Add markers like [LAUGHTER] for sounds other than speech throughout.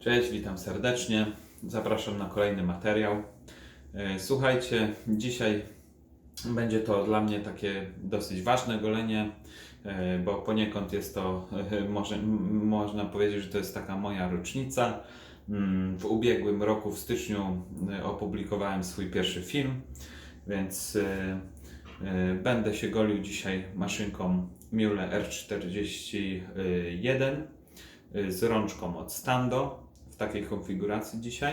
Cześć, witam serdecznie. Zapraszam na kolejny materiał. E, Słuchajcie, dzisiaj będzie to dla mnie takie dosyć ważne golenie, e, bo poniekąd jest to, e, może, można powiedzieć, że to jest taka moja rocznica. Mm, W ubiegłym roku, w styczniu, opublikowałem swój pierwszy film, więc będę się golił dzisiaj maszynką Miele R41 y, z rączką od Stando takiej konfiguracji dzisiaj.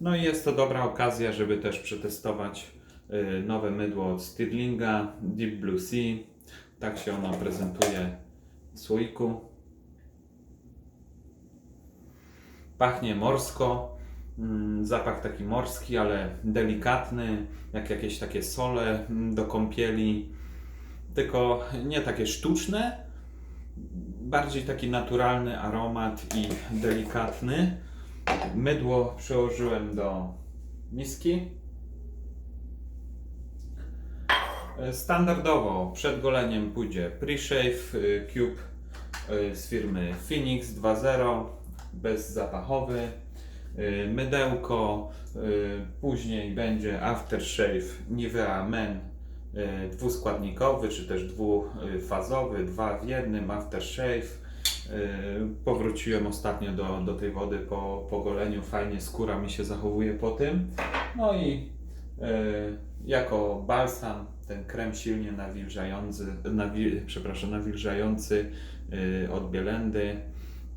No i jest to dobra okazja, żeby też przetestować y, nowe mydło od Stirlinga Deep Blue Sea. Tak się ono prezentuje w słoiku. Pachnie morsko. Mm, Zapach taki morski, ale delikatny, jak jakieś takie sole mm, do kąpieli. Tylko nie takie sztuczne, bardziej taki naturalny aromat i delikatny. Mydło przełożyłem do miski. E, Standardowo przed goleniem pójdzie pre-shave y, cube y, z firmy Phoenix 2.0 bezzapachowy. y, Mydełko, później będzie aftershave Nivea Men dwuskładnikowy, czy też dwufazowy, dwa w jednym, aftershave. Y, Powróciłem ostatnio do, do tej wody po, po goleniu, fajnie skóra mi się zachowuje po tym. No i y, jako balsam ten krem silnie nawilżający, nawi, przepraszam, nawilżający y, od Bielendy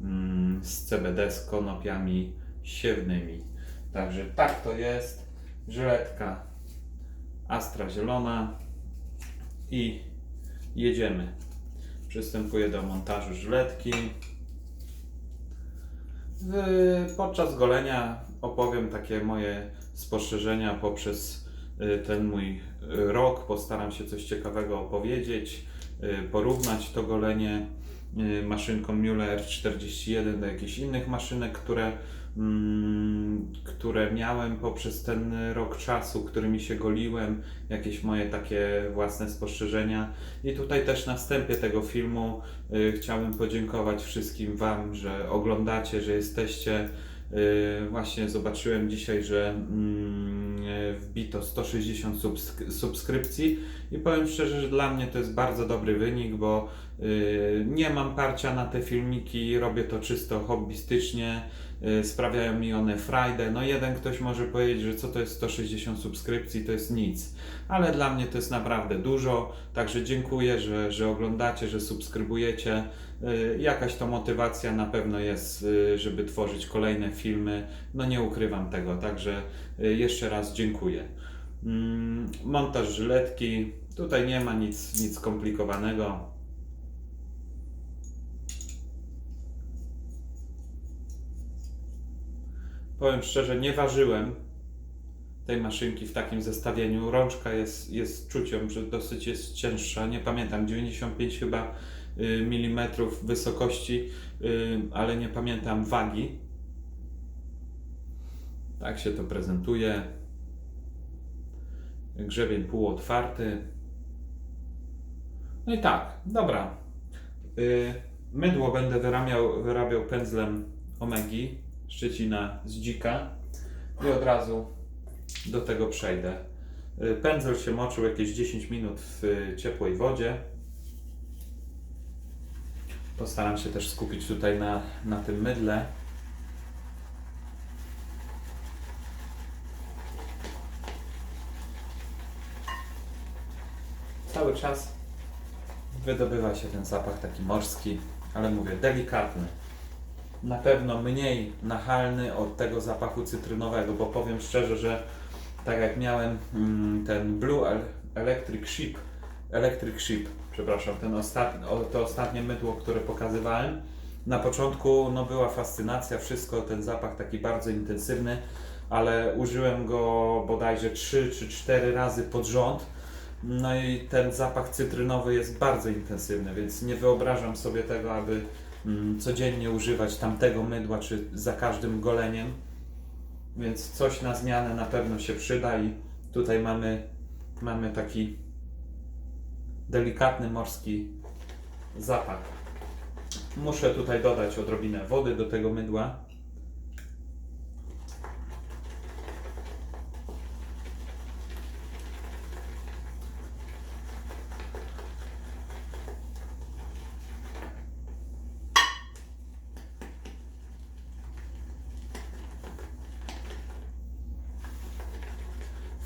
mm, z CBD z konopiami siewnymi. Także tak to jest. Żyletka Astra zielona i jedziemy. Przystępuję do montażu żyletki. Podczas golenia opowiem takie moje spostrzeżenia poprzez y, ten mój y, rok. Postaram się coś ciekawego opowiedzieć, y, porównać to golenie maszynką Müller 41 do jakichś innych maszynek, które, które miałem poprzez ten rok czasu, którymi się goliłem, jakieś moje takie własne spostrzeżenia. I tutaj też na wstępie tego filmu y, chciałbym podziękować wszystkim Wam, że oglądacie, że jesteście. Y, Właśnie zobaczyłem dzisiaj, że mm, y, wbito 160 subsk- subskrypcji i powiem szczerze, że dla mnie to jest bardzo dobry wynik, bo nie mam parcia na te filmiki, robię to czysto hobbystycznie, sprawiają mi one frajdę. No jeden ktoś może powiedzieć, że co to jest 160 subskrypcji, to jest nic, ale dla mnie to jest naprawdę dużo, także dziękuję, że, że oglądacie, że subskrybujecie. Y, Jakaś to motywacja na pewno jest, y, żeby tworzyć kolejne filmy. No nie ukrywam tego, także y, jeszcze raz dziękuję. Mm, Montaż żyletki. Tutaj nie ma nic, nic skomplikowanego. Powiem szczerze, nie ważyłem tej maszynki w takim zestawieniu. Rączka jest, jest czuć ją, że dosyć jest cięższa. Nie pamiętam, 95 chyba milimetrów wysokości, y, ale nie pamiętam wagi. Tak się to prezentuje. Grzebień półotwarty. No i tak, dobra. Y, Mydło będę wyrabiał, wyrabiał pędzlem Omegi, Szczecina z dzika i od razu do tego przejdę. Y, Pędzel się moczył jakieś 10 minut w ciepłej wodzie. Postaram się też skupić tutaj na, na tym mydle. Cały czas wydobywa się ten zapach taki morski, ale mówię, delikatny. Na pewno mniej nachalny od tego zapachu cytrynowego, bo powiem szczerze, że tak jak miałem mm, ten Blue El- Electric Sheep, Electric Sheep, przepraszam, ten ostatni, to ostatnie mydło, które pokazywałem, na początku no, była fascynacja, wszystko, ten zapach taki bardzo intensywny, ale użyłem go bodajże 3 czy 4 razy pod rząd. No i ten zapach cytrynowy jest bardzo intensywny, więc nie wyobrażam sobie tego, aby codziennie używać tamtego mydła, czy za każdym goleniem. Więc coś na zmianę na pewno się przyda i tutaj mamy, mamy taki delikatny morski zapach. Muszę tutaj dodać odrobinę wody do tego mydła.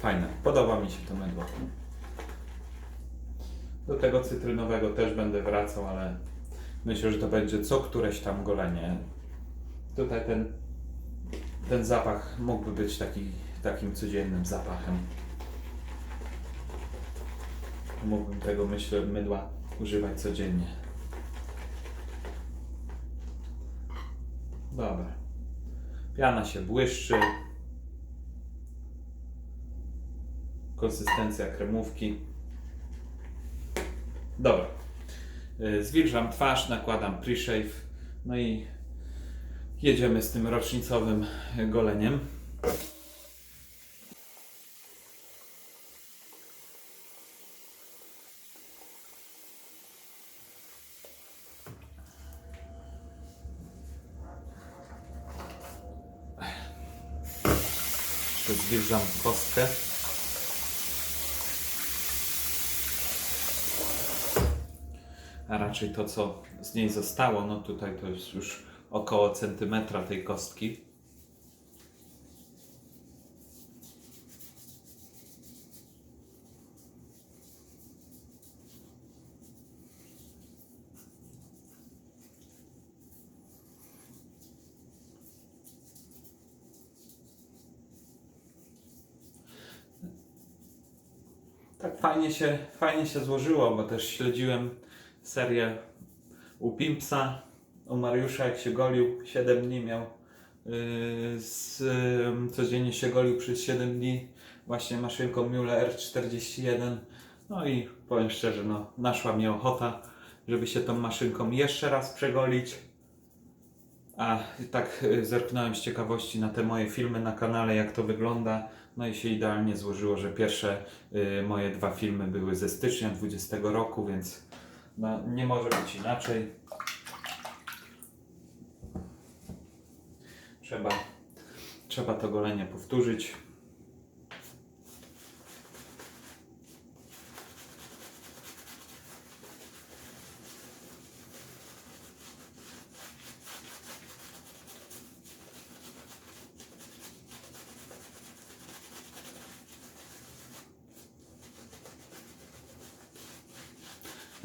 Fajne. Podoba mi się to mydło. Do tego cytrynowego też będę wracał, ale myślę, że to będzie co któreś tam golenie. Tutaj ten, ten zapach mógłby być taki, takim codziennym zapachem. Mógłbym tego, myślę, mydła używać codziennie. Dobra. Piana się błyszczy. Konsystencja kremówki. Dobra. Y, Zwilżam twarz, nakładam pre-shave. No i jedziemy z tym rocznicowym goleniem. Jeszcze zwilżam kostkę. A raczej to, co z niej zostało, no tutaj to jest już około centymetra tej kostki. Tak fajnie się, fajnie się złożyło, bo też śledziłem serię u Pimpsa, u Mariusza jak się golił, 7 dni miał. Yy, z, codziennie się golił przez 7 dni właśnie maszynką Miele R41. No i powiem szczerze, no, naszła mnie ochota, żeby się tą maszynką jeszcze raz przegolić. A tak y, zerknąłem z ciekawości na te moje filmy na kanale, jak to wygląda. No i się idealnie złożyło, że pierwsze y, moje dwa filmy były ze stycznia 20 roku, więc no, nie może być inaczej. Trzeba, trzeba to golenie powtórzyć.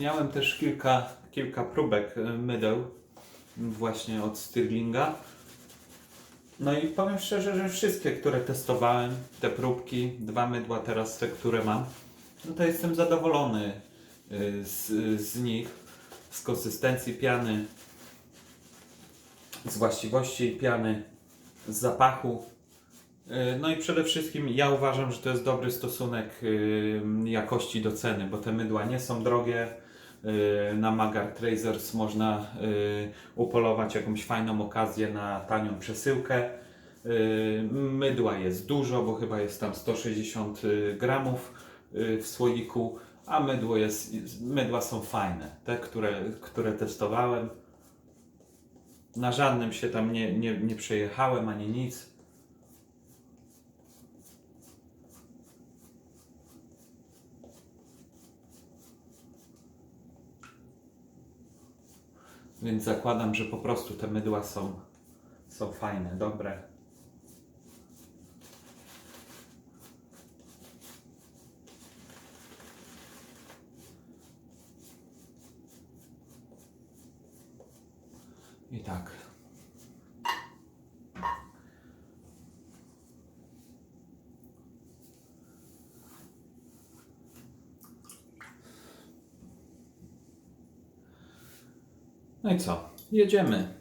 Miałem też kilka, kilka próbek y, mydeł właśnie od Stirlinga. No i powiem szczerze, że wszystkie, które testowałem, te próbki, dwa mydła teraz te, które mam, no to jestem zadowolony y, z, z nich, z konsystencji piany, z właściwości piany, z zapachu. Y, No i przede wszystkim ja uważam, że to jest dobry stosunek jakości do ceny, bo te mydła nie są drogie. Y, Na Magar Tracers można y, upolować jakąś fajną okazję na tanią przesyłkę. Y, Mydła jest dużo, bo chyba jest tam 160 gramów w słoiku, a mydło jest, mydła są fajne. Te, które, które testowałem. Na żadnym się tam nie, nie, nie przejechałem ani nic. Więc zakładam, że po prostu te mydła są, są fajne, dobre. I tak. No i co? Jedziemy.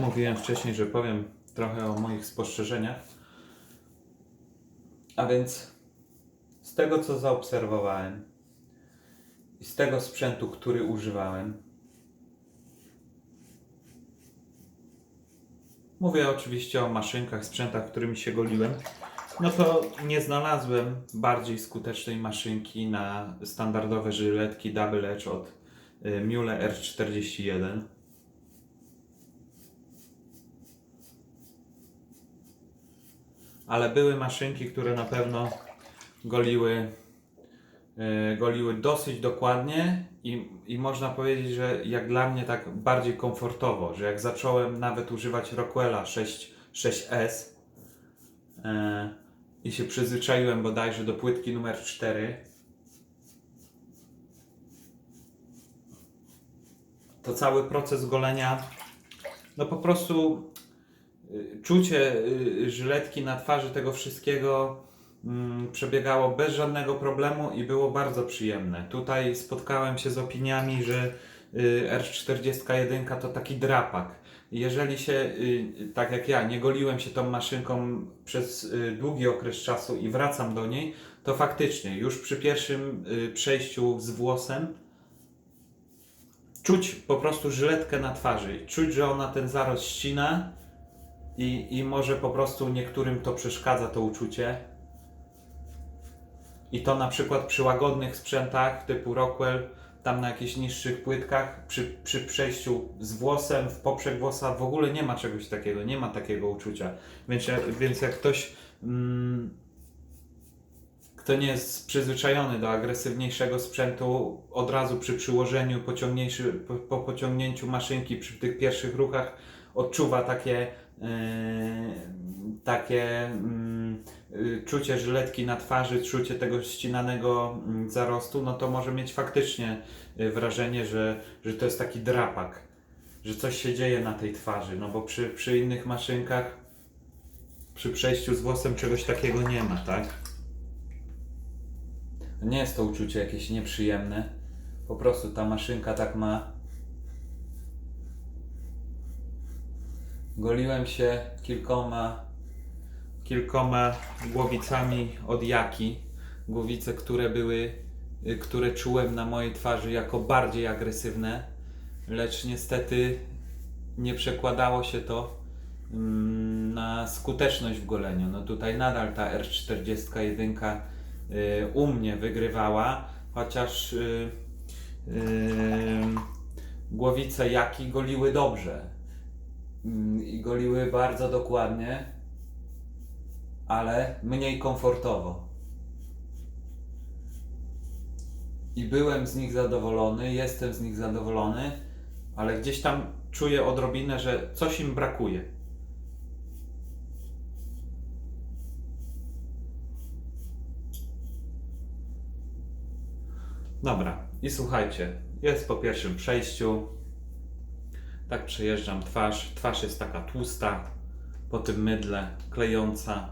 Mówiłem wcześniej, że powiem trochę o moich spostrzeżeniach. A więc z tego co zaobserwowałem i z tego sprzętu, który używałem, Mówię oczywiście o maszynkach, sprzętach, którymi się goliłem. No to nie znalazłem bardziej skutecznej maszynki na standardowe żyletki Double Edge od y, Miele R41. Ale były maszynki, które na pewno goliły y, goliły dosyć dokładnie i, i można powiedzieć, że jak dla mnie tak bardziej komfortowo, że jak zacząłem nawet używać Rockwella 6, 6S y, i się przyzwyczaiłem bodajże do płytki numer 4, to cały proces golenia, no po prostu y, czucie y, żyletki na twarzy tego wszystkiego przebiegało bez żadnego problemu i było bardzo przyjemne. Tutaj spotkałem się z opiniami, że y, R41 to taki drapak. Jeżeli się, y, tak jak ja, nie goliłem się tą maszynką przez y, długi okres czasu i wracam do niej, to faktycznie już przy pierwszym przejściu z włosem czuć po prostu żyletkę na twarzy. Czuć, że ona ten zarost ścina i, i może po prostu niektórym to przeszkadza to uczucie. I to na przykład przy łagodnych sprzętach typu Rockwell, tam na jakichś niższych płytkach, przy, przy przejściu z włosem w poprzek włosa w ogóle nie ma czegoś takiego, nie ma takiego uczucia. Więc, więc jak ktoś mm, kto nie jest przyzwyczajony do agresywniejszego sprzętu, od razu przy przyłożeniu, po, po pociągnięciu maszynki, przy tych pierwszych ruchach odczuwa takie, takie mm, y, czucie żyletki na twarzy, czucie tego ścinanego mm, zarostu, no to może mieć faktycznie y, wrażenie, że, że to jest taki drapak, że coś się dzieje na tej twarzy, no bo przy, przy innych maszynkach, przy przejściu z włosem czegoś takiego nie ma, tak? Nie jest to uczucie jakieś nieprzyjemne. Po prostu ta maszynka tak ma. Goliłem się kilkoma, kilkoma głowicami od jaki. Głowice, które były, y, które czułem na mojej twarzy jako bardziej agresywne, lecz niestety nie przekładało się to mm, na skuteczność w goleniu. No tutaj nadal ta R41 y, u mnie wygrywała, chociaż y, y, głowice jaki goliły dobrze i goliły bardzo dokładnie, ale mniej komfortowo. I byłem z nich zadowolony, jestem z nich zadowolony, ale gdzieś tam czuję odrobinę, że coś im brakuje. Dobra, i słuchajcie, jest po pierwszym przejściu. Tak przejeżdżam twarz. Twarz jest taka tłusta, po tym mydle klejąca.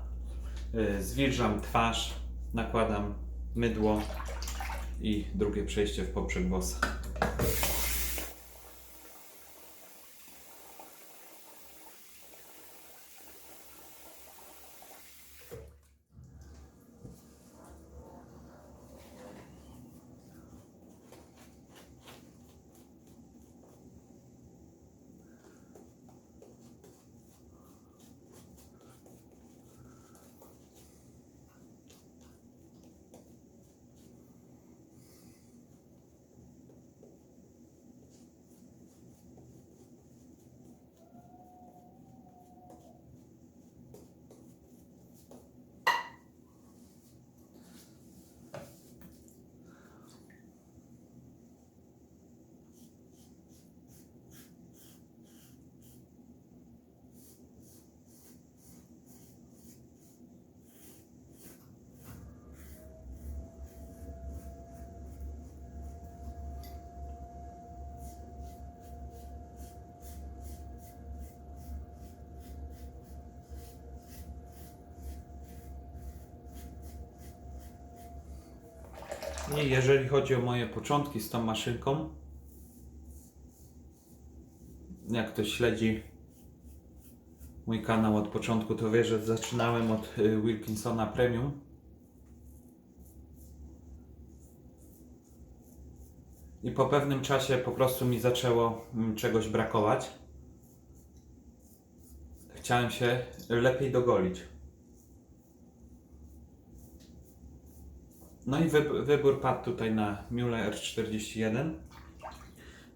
Yy, Zwilżam twarz, nakładam mydło i drugie przejście w poprzek. I jeżeli chodzi o moje początki z tą maszynką, jak ktoś śledzi mój kanał od początku, to wie, że zaczynałem od y, Wilkinsona Premium. I po pewnym czasie po prostu mi zaczęło mm, czegoś brakować. Chciałem się lepiej dogolić. No i wyb- wybór padł tutaj na Mule R41.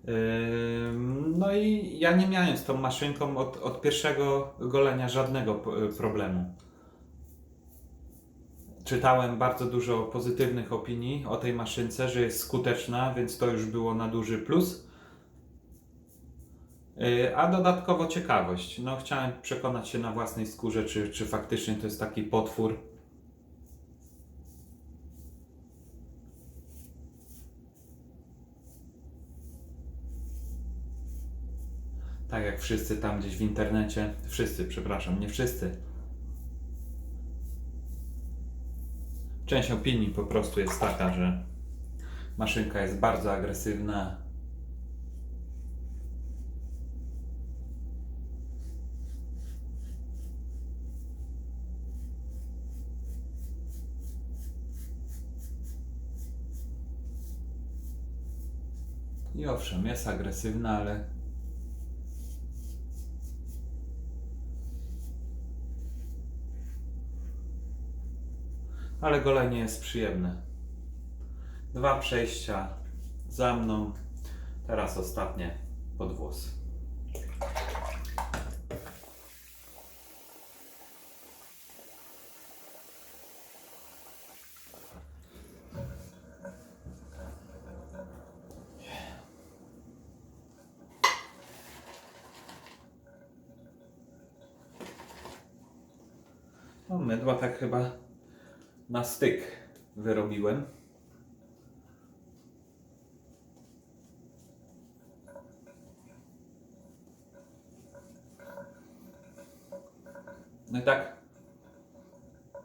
Ym, No i ja nie miałem z tą maszynką od, od pierwszego golenia żadnego problemu. czytałem bardzo dużo pozytywnych opinii o tej maszynce, że jest skuteczna, więc to już było na duży plus. Y, A dodatkowo ciekawość. No, chciałem przekonać się na własnej skórze, czy, czy faktycznie to jest taki potwór. Tak jak wszyscy tam gdzieś w internecie. Wszyscy, przepraszam, nie wszyscy. Część opinii po prostu jest taka, że maszynka jest bardzo agresywna. I owszem, jest agresywna, ale ale golenie jest przyjemne. Dwa przejścia za mną. Teraz ostatnie pod włos. No, mydła tak chyba na styk wyrobiłem. No i tak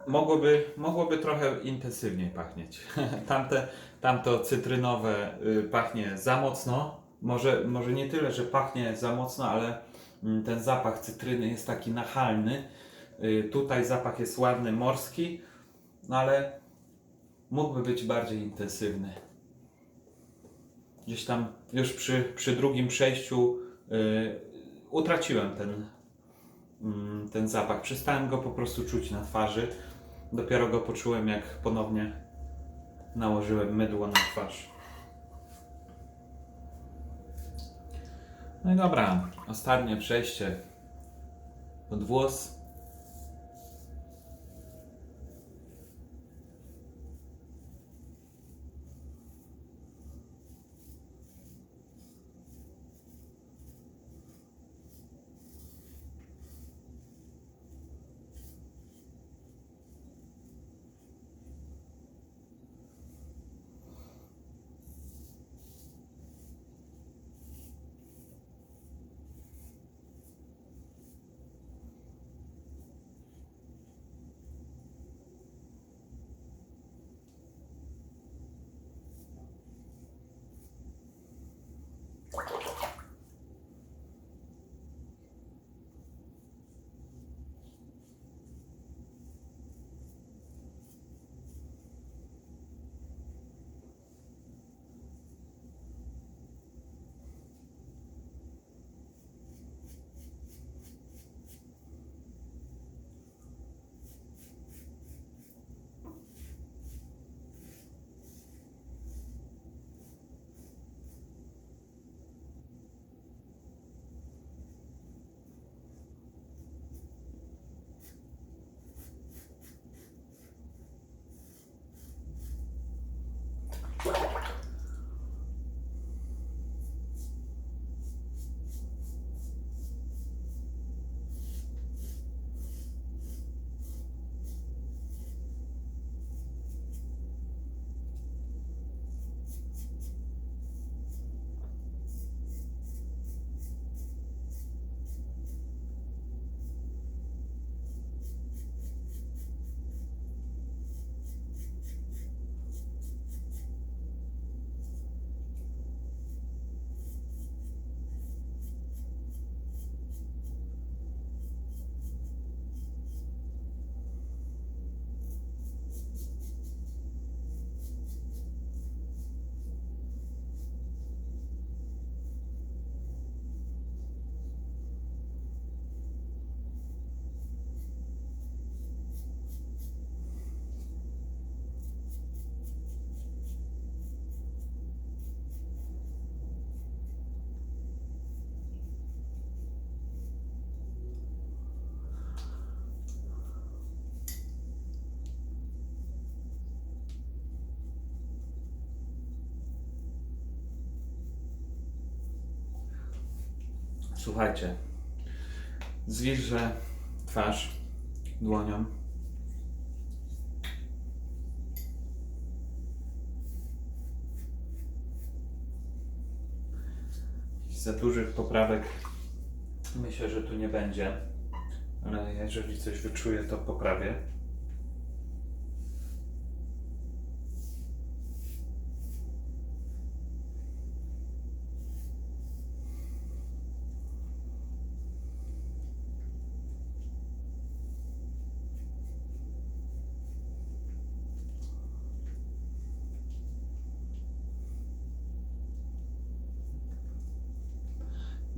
mogłoby, mogłoby trochę intensywniej pachnieć. [LAUGHS] Tamte, tamto cytrynowe y, pachnie za mocno. Może, może nie tyle, że pachnie za mocno, ale mm, ten zapach cytryny jest taki nachalny. Y, Tutaj zapach jest ładny, morski, no ale mógłby być bardziej intensywny. Gdzieś tam już przy, przy drugim przejściu y, utraciłem ten, mm, ten zapach. Przestałem go po prostu czuć na twarzy. Dopiero go poczułem, jak ponownie nałożyłem mydło na twarz. No i dobra, ostatnie przejście pod włos. Słuchajcie, zwilżę twarz dłonią. Za dużych poprawek myślę, że tu nie będzie, ale jeżeli coś wyczuję, to poprawię.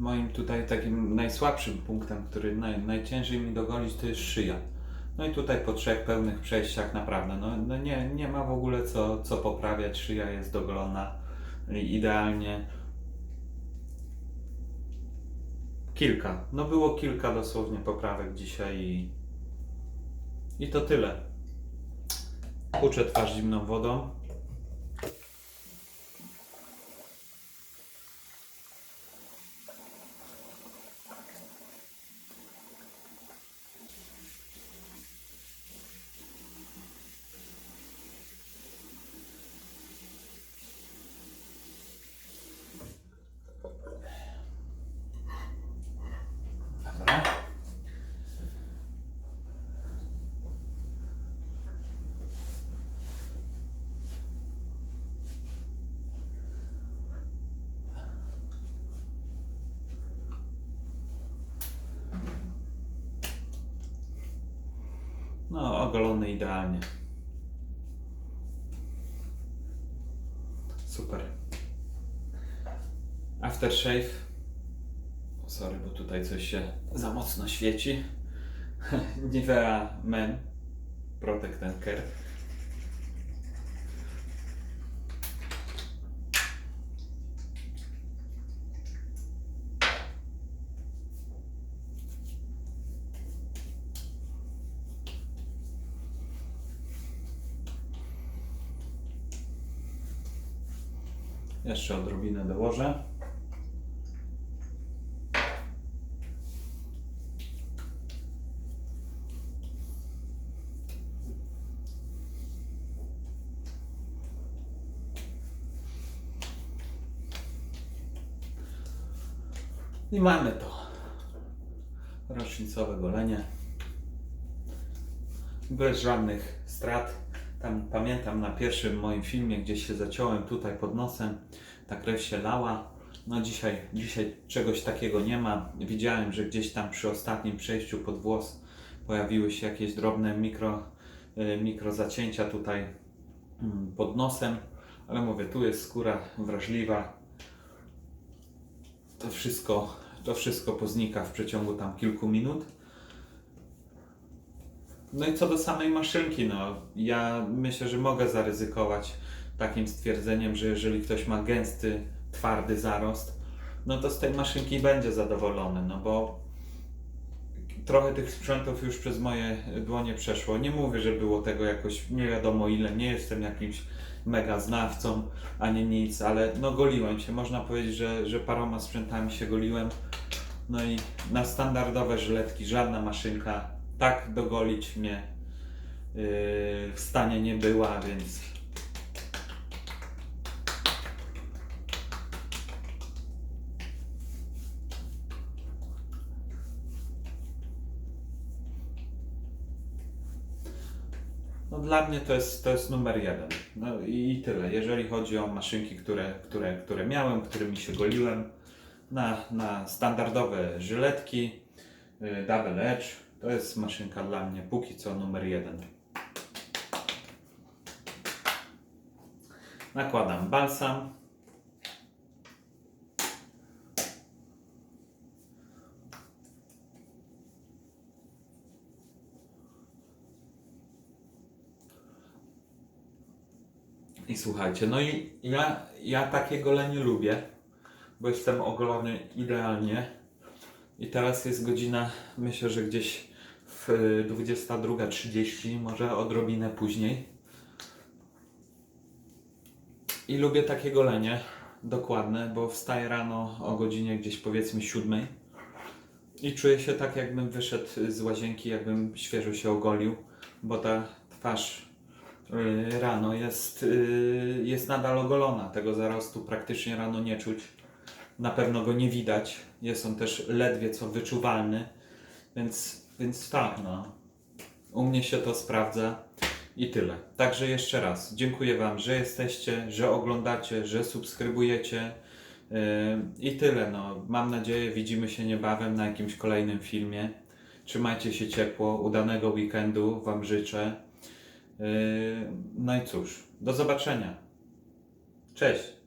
Moim tutaj takim najsłabszym punktem, który naj, najciężej mi dogolić, to jest szyja. No i tutaj po trzech pełnych przejściach naprawdę, no, no nie, nie ma w ogóle co, co poprawiać, szyja jest dogolona idealnie. Kilka, no było kilka dosłownie poprawek dzisiaj i, i to tyle. Uczę twarz zimną wodą. Dobra. No, ogolony idealnie. Super. Aftershave. O, Sorry, bo tutaj coś się za mocno świeci. [LAUGHS] Nivea Men Protect and Care. Jeszcze odrobinę dołożę. I mamy to. Rocznicowe golenie. Bez żadnych strat. Tam pamiętam na pierwszym moim filmie, gdzieś się zaciąłem tutaj pod nosem. Ta krew się lała. No dzisiaj, dzisiaj czegoś takiego nie ma. Widziałem, że gdzieś tam przy ostatnim przejściu pod włos pojawiły się jakieś drobne mikro, y, mikro zacięcia tutaj mm, pod nosem. Ale mówię, tu jest skóra wrażliwa, to wszystko, to wszystko poznika w przeciągu tam kilku minut. No i co do samej maszynki, no ja myślę, że mogę zaryzykować takim stwierdzeniem, że jeżeli ktoś ma gęsty, twardy zarost, no to z tej maszynki będzie zadowolony, no bo trochę tych sprzętów już przez moje dłonie przeszło. Nie mówię, że było tego jakoś nie wiadomo ile, nie jestem jakimś mega znawcą ani nic, ale no goliłem się. Można powiedzieć, że, że paroma sprzętami się goliłem. No i na standardowe żyletki żadna maszynka tak dogolić mnie yy, w stanie nie była, więc No dla mnie to jest, to jest numer jeden. No i tyle. Jeżeli chodzi o maszynki, które, które, które miałem, którymi się goliłem, na, na standardowe żyletki, y, Double Edge, to jest maszynka dla mnie póki co numer jeden. Nakładam balsam. Słuchajcie, no i ja, ja takie golenie lubię, bo jestem ogolony idealnie. I teraz jest godzina, myślę, że gdzieś w 22.30, może odrobinę później. I lubię takie golenie dokładne, bo wstaję rano o godzinie gdzieś powiedzmy 7. I czuję się tak, jakbym wyszedł z łazienki, jakbym świeżo się ogolił, bo ta twarz rano jest, y, jest nadal ogolona. Tego zarostu praktycznie rano nie czuć. Na pewno go nie widać. Jest on też ledwie co wyczuwalny. Więc, więc tak, no. U mnie się to sprawdza i tyle. Także jeszcze raz dziękuję Wam, że jesteście, że oglądacie, że subskrybujecie. Yy, I tyle. No. Mam nadzieję, widzimy się niebawem na jakimś kolejnym filmie. Trzymajcie się ciepło, udanego weekendu Wam życzę. Yy, No i cóż, do zobaczenia. Cześć.